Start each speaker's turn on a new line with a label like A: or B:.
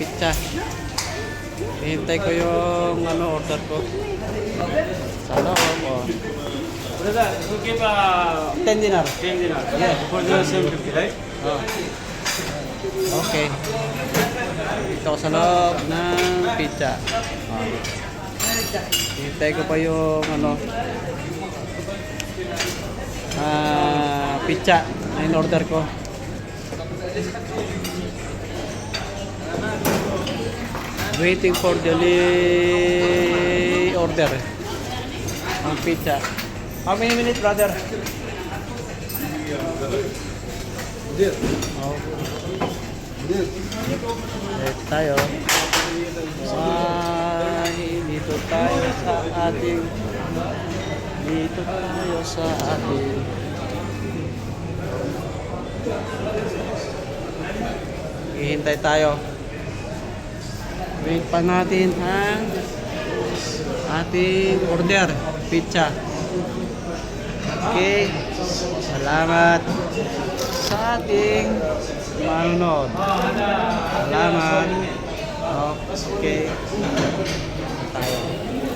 A: pizza. Hintay ko yung ano order ko. Sa loob. Oh.
B: Brother, you give uh,
A: 10 dinar.
B: 10 dinar. Yeah. For the same 50, right?
A: Oh. Okay. Ako sa loob ng pizza. Oh. Hintay ko pa yung ano ah pizza na in-order ko. Waiting for the li- order. Ang pizza. How many minutes, brother? Oh. Eh, tayo. Ay, dito tayo sa ating dito tayo sa ating Hihintay tayo. Wait pa natin ang ating order, pizza. Okay. Salamat sa ating manonood. Salamat. Okay. Tayo.